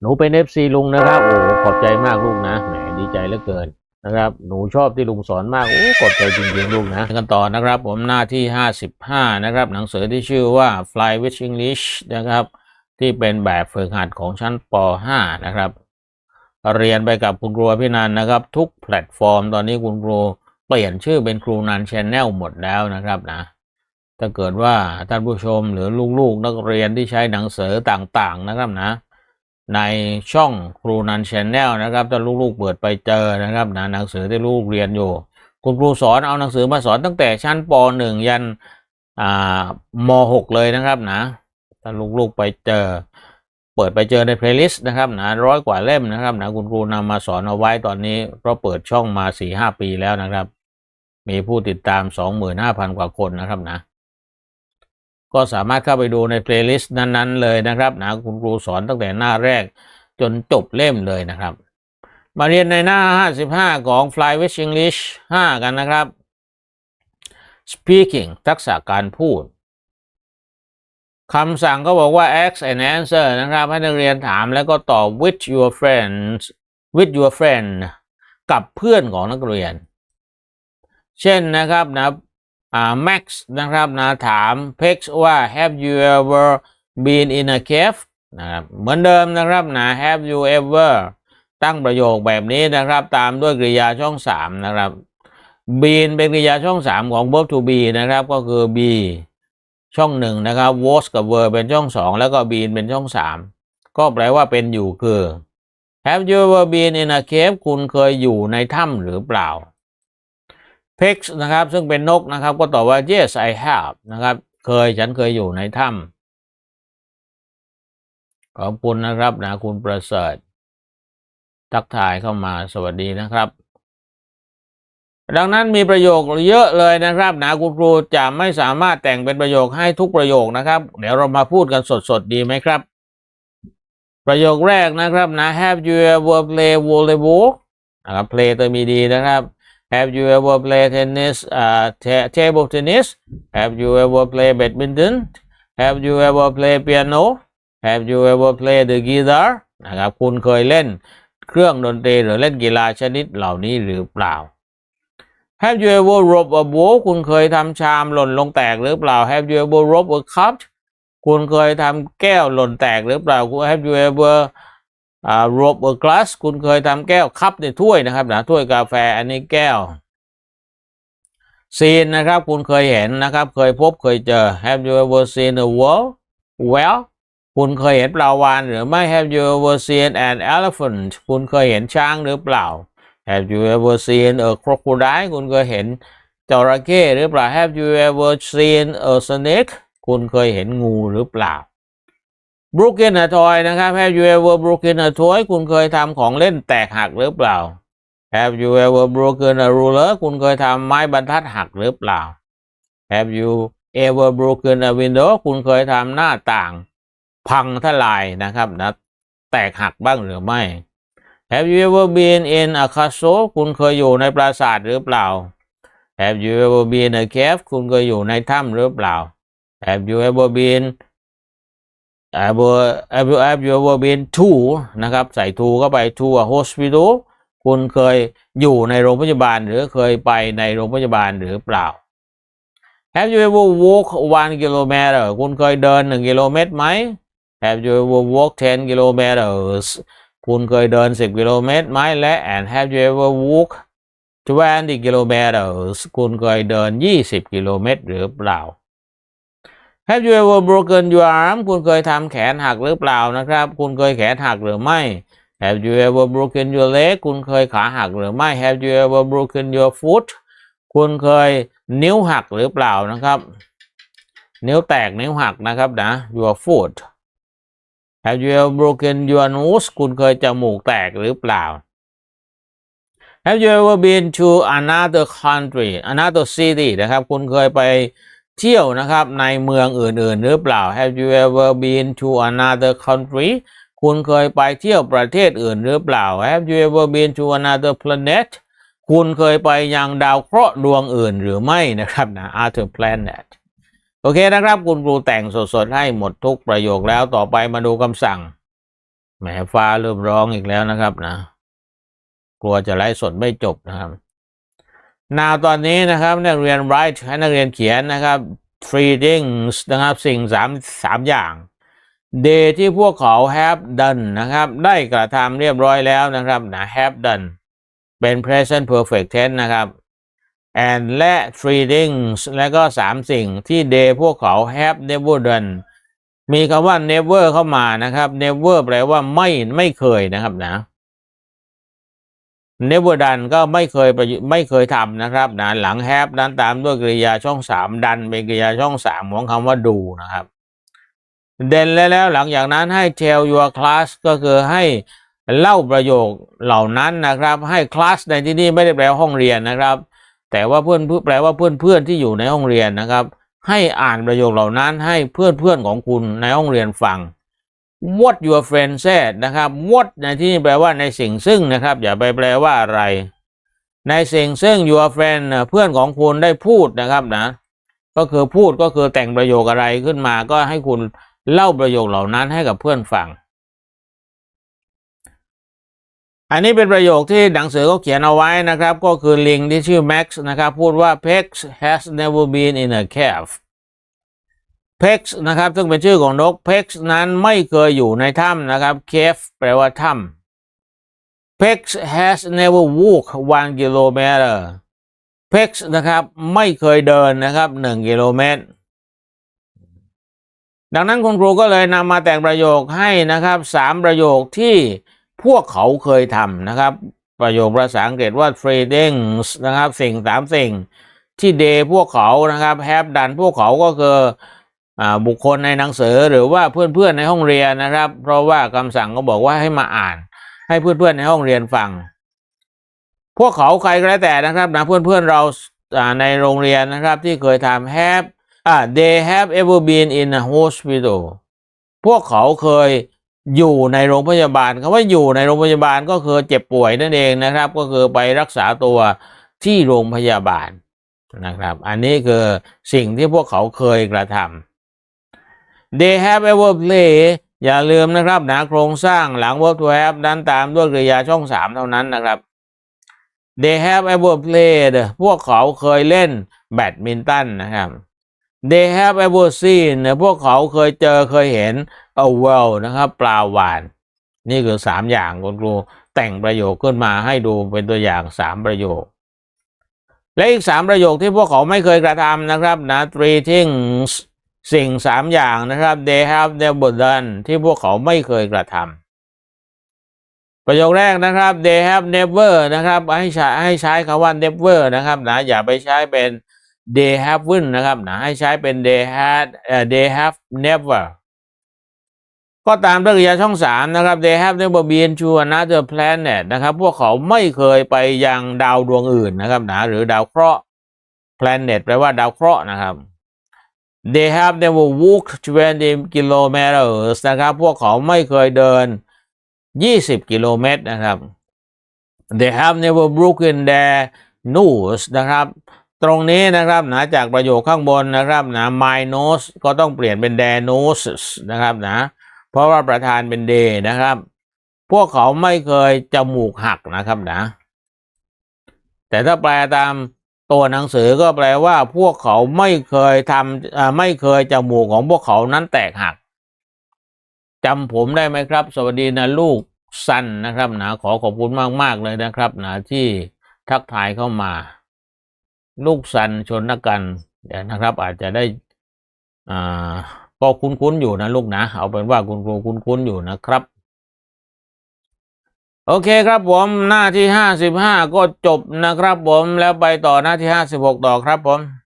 หนูเป็นเอฟซีลุงนะครับ โอ้ขอบใจมากลูกนะแหมดีใจเหลือเกินนะครับ หนูชอบที่ลุงสอนมาก โอ้ขอบใจจริงๆลูกนะ กันต่อนะครับ ผมหน้าที่ 55 นะครับ หนังสือที่ชื่อว่า Fly with English นะครับ ที่เป็นแบบฝึกหัดของชั้นป .5 นะครับ เรียนไปกับคุณครูพี่นันนะครับ ทุกแพลตฟอร์ม ตอนนี้คุณครูเปลี่ยนชื่อเป็นครูนันชแนลหมดแล้วนะครับนะ ถ้าเกิดว่าท่านผู้ชมหรือลูกๆ นักเรียนที่ใช้หนังสือต่างๆนะครับนะ ในช่องครูนันชแนลนะครับถ้าลูกๆเปิดไปเจอนะครับนะหนังสือที่ลูกเรียนอยู่ คุณครูสอนเอาหนังสือมาสอนตั้งแต่ชั้นป .1 ยันม 6 เลยนะครับนะถ้าลูกๆไปเจอ เปิดไปเจอในเพลย์ลิสต์นะครับนะร้อยกว่าเล่มนะครับนะคุณครูนำมาสอนเอาไว้ตอนนี้เพราะเปิดช่องมาสี่ห้าปีแล้วนะครับ มีผู้ติดตามสองหมื่นห้าพันกว่าคนนะครับนะ ก็สามารถเข้าไปดูในเพลย์ลิสต์นั้นๆ เลยนะครับนะคุณครูสอนตั้งแต่หน้าแรกจนจบเล่มเลยนะครับ มาเรียนในหน้า 55 ของ Fly with English 5 กันนะครับ Speaking ทักษะการพูดคำสั่งก็บอกว่า ask and answer นะครับ ให้นักเรียนถามแล้วก็ตอบ with your friends with your friend กับเพื่อนของนักเรียน เช่นนะครับนะ อ่า Max นะครับนะถาม Pex ว่า have you ever been in a cave นะครับเหมือนเดิมนะครับนะ have you ever ตั้งประโยคแบบนี้นะครับ ตามด้วยกริยาช่องสามนะครับ been เป็นกริยาช่องสามของ verb to be นะครับก็คือ be ช่องหนึ่งนะครับ was กับ were เป็นช่องสองแล้วก็ been เป็นช่องสามก็แปลว่าเป็นอยู่คือ have you ever been in a cave คุณเคยอยู่ในถ้ำหรือเปล่า Pex นะครับซึ่งเป็นนกนะครับ ก็ตอบว่า yes I have นะครับ เคยฉันเคยอยู่ในถ้ำขอบคุณนะครับนะคุณประเสริฐ ทักทายเข้ามาสวัสดีนะครับ ดังนั้นมีประโยคเยอะเลยนะครับนะคุณครูจะไม่สามารถแต่งเป็นประโยคให้ทุกประโยคนะครับ เดี๋ยวเรามาพูดกันสดๆดีไหมครับ ประโยคแรกนะครับนะ Have you ever play volleyball นะครับ play ตัวมีดีนะครับ Have you ever play tennis uh, ta- table tennis Have you ever play badminton Have you ever play piano Have you ever play the guitar นะครับ คุณเคยเล่นเครื่องดนตรีหรือเล่นกีฬาชนิดเหล่านี้หรือเปล่า Have you ever robbed a bowl คุณเคยทำชามหล่นลงแตกหรือเปล่า Have you ever robbed a cup คุณเคยทำแก้วหล่นแตกหรือเปล่า Have you ever อ่า robbed a glass คุณเคยทำแก้วคัพในถ้วยนะครับนะถ้วยกาแฟอันนี้แก้วซีนนะครับ คุณเคยเห็นนะครับ เคยพบเคยเจอ Have you ever seen a whale well คุณเคยเห็นปลาวาฬหรือไม่ Have you ever seen an elephant คุณเคยเห็นช้างหรือเปล่า Have you ever seen a crocodile คุณเคยเห็นจระเข้หรือเปล่า Have you ever seen a snake คุณเคยเห็นงูหรือเปล่า บรูเกนอทอยนะครับ Have you ever broken a toy คุณเคยทำของเล่นแตกหักหรือเปล่า Have you ever broken a ruler คุณเคยทำไม้บรรทัดหักหรือเปล่า Have you ever broken a window คุณเคยทำหน้าต่าง พังทลายนะครับนะแตกหักบ้างหรือไม่ Have you ever been in a castle คุณเคยอยู่ในปราสาทหรือเปล่า Have you ever been in a cave คุณเคยอยู่ในถ้ำหรือเปล่า Have you ever been ever have you have you ever been to นะครับ ใส่ to เข้าไป to a hospital คุณเคยอยู่ในโรงพยาบาลหรือเคยไปในโรงพยาบาลหรือเปล่า Have you ever walk one kilometer คุณเคยเดินหนึ่งกิโลเมตรไหม Have you ever walk 10 kilometers คุณเคยเดิน10กิโลเมตรไหมและ and have you ever walk 20 kilometers คุณเคยเดิน20กิโลเมตรหรือเปล่า Have you ever broken your arm คุณเคยทำแขนหักหรือเปล่านะครับ คุณเคยแขนหักหรือไม่ Have you ever broken your leg คุณเคยขาหักหรือไม่ Have you ever broken your foot คุณเคยนิ้วหักหรือเปล่านะครับ นิ้วแตกนิ้วหักนะครับนะ your foot Have you ever broken your nose คุณเคยจมูกแตกหรือเปล่า Have you ever been to another country another city นะครับ คุณเคยไป เที่ยวนะครับในเมืองอื่น ๆ หรือเปล่า Have you ever been to another country คุณเคยไปเที่ยวประเทศอื่นหรือเปล่า Have you ever been to another planet คุณเคยไปยังดาวเคราะห์ดวงอื่นหรือไม่นะครับนะ other planet โอเคนะครับ คุณครูแต่งสดๆ ให้หมดทุกประโยคแล้วต่อไปมาดูคำสั่งแหมฟ้าเริ่มร้องอีกแล้วนะครับนะ กลัวจะไลฟ์สดไม่จบนะครับ นาวตอนนี้นะครับนักเรียน write ให้นักเรียนเขียนนะครับ three things นะครับสิ่งสามสามอย่าง day ที่พวกเขา have done นะครับ ได้กระทำเรียบร้อยแล้วนะครับนะ have done เป็น present perfect tense นะครับ and และ three things และก็สามสิ่งที่ day พวกเขา have never done มีคำว่า never เข้ามานะครับ never แปลว่าไม่ไม่เคยนะครับนะ never done ก็ไม่เคยปไม่เคยทำนะครับนะหลัง have นั้นตามด้วยกริยาช่องสามดันเป็นกริยาช่องสามของคำว่าดูนะครับเด่นแล้วแล้วหลังจากนั้นให้ tell your class ก็คือให้เล่าประโยคเหล่านั้นนะครับ ให้ class ในที่นี้ไม่ได้แปลว่าห้องเรียนนะครับ แต่ว่าเพื่อนแปลว่าเพื่อนเพื่อนที่อยู่ในห้องเรียนนะครับ ให้อ่านประโยคเหล่านั้นให้เพื่อนเพื่อนของคุณในห้องเรียนฟัง what your friend said นะครับ what ในที่นี้แปลว่าในสิ่งซึ่งนะครับ อย่าไปแปลว่าอะไร ในสิ่งซึ่ง your friend น่ะเพื่อนของคุณได้พูดนะครับนะ ก็คือพูดก็คือแต่งประโยคอะไรขึ้นมา ก็ให้คุณเล่าประโยคเหล่านั้นให้กับเพื่อนฟัง อันนี้เป็นประโยคที่หนังสือเขาเขียนเอาไว้นะครับ ก็คือลิงที่ชื่อ Max นะครับ พูดว่า Pex has never been in a cave Pex นะครับซึ่งเป็นชื่อของนก Pex นั้นไม่เคยอยู่ในถ้ำนะครับ Cave แปลว่าถ้ำ Pex has never walked one kilometer Pex นะครับไม่เคยเดินนะครับหนึ่งกิโลเมตร ดังนั้นคุณครูก็เลยนำมาแต่งประโยคให้นะครับสามประโยคที่พวกเขาเคยทำนะครับ ประโยคภาษาอังกฤษว่า three things นะครับสิ่งสามสิ่งที่ day พวกเขานะครับ have done พวกเขาก็คือ บุคคลในหนังสือหรือว่าเพื่อนๆในห้องเรียนนะครับ เพราะว่าคำสั่งก็บอกว่าให้มาอ่าน ให้เพื่อนๆในห้องเรียนฟัง พวกเขาใครก็แล้วแต่นะครับนะเพื่อนๆเราในโรงเรียนนะครับที่เคยทำ have อ่า they have ever been in a hospital พวกเขาเคยอยู่ในโรงพยาบาลคำว่าอยู่ในโรงพยาบาลก็คือเจ็บป่วยนั่นเองนะครับ ก็คือไปรักษาตัวที่โรงพยาบาลนะครับ อันนี้คือสิ่งที่พวกเขาเคยกระทำ they have ever play อย่าลืมนะครับ หนะโครงสร้างหลัง verb to have นั้นตามด้วยกริยาช่องสามเท่านั้นนะครับ they have ever played พวกเขาเคยเล่นแบดมินตันนะครับ they have ever seen พวกเขาเคยเจอเคยเห็น a well นะครับ ปลาหวาน นี่คือสามอย่างคุณครูแต่งประโยคขึ้นมาให้ดูเป็นตัวอย่างสามประโยค และอีกสามประโยคที่พวกเขาไม่เคยกระทำนะครับนะ three things สิ่งสามอย่างนะครับ they have never done ที่พวกเขาไม่เคยกระทำประโยคแรกนะครับ they have never นะครับให้ใช้ให้ใช้คำว่า never นะครับนะอย่าไปใช้เป็น they haven't นะครับนะให้ใช้เป็น they had เอ่อ they have never ก็ตามด้วยกริยาช่องสามนะครับ they have never been to another planet นะครับ พวกเขาไม่เคยไปยังดาวดวงอื่นนะครับนะหรือดาวเคราะห์ planet แปลว่าดาวเคราะห์นะครับ they have never walked 20 kilometers นะครับ พวกเขาไม่เคยเดิน 20 กิโลเมตรนะครับ they have never broken their nose นะครับ ตรงนี้นะครับนะจากประโยคข้างบนนะครับนะ my nose ก็ต้องเปลี่ยนเป็น their noses นะครับนะ เพราะว่าประธานเป็น they นะครับ พวกเขาไม่เคยจมูกหักนะครับนะ แต่ถ้าแปลตาม ตัวหนังสือก็แปลว่าพวกเขาไม่เคยทำไม่เคยจมูกของพวกเขานั้นแตกหักจำผมได้ไหมครับ สวัสดีนะลูกสันนะครับนะขอขอบคุณมากๆเลยนะครับนะที่ทักทายเข้ามา ลูกสันชนนักกันเดี๋ยวนะครับ อาจจะได้อ่าก็คุ้นๆอยู่นะลูกนะ เอาเป็นว่าคุณครูคุ้นๆอยู่นะครับ โอเคครับผมหน้าที่ห้าสิบห้าก็จบนะครับผมแล้วไปต่อหน้าที่ห้าสิบหกต่อครับผม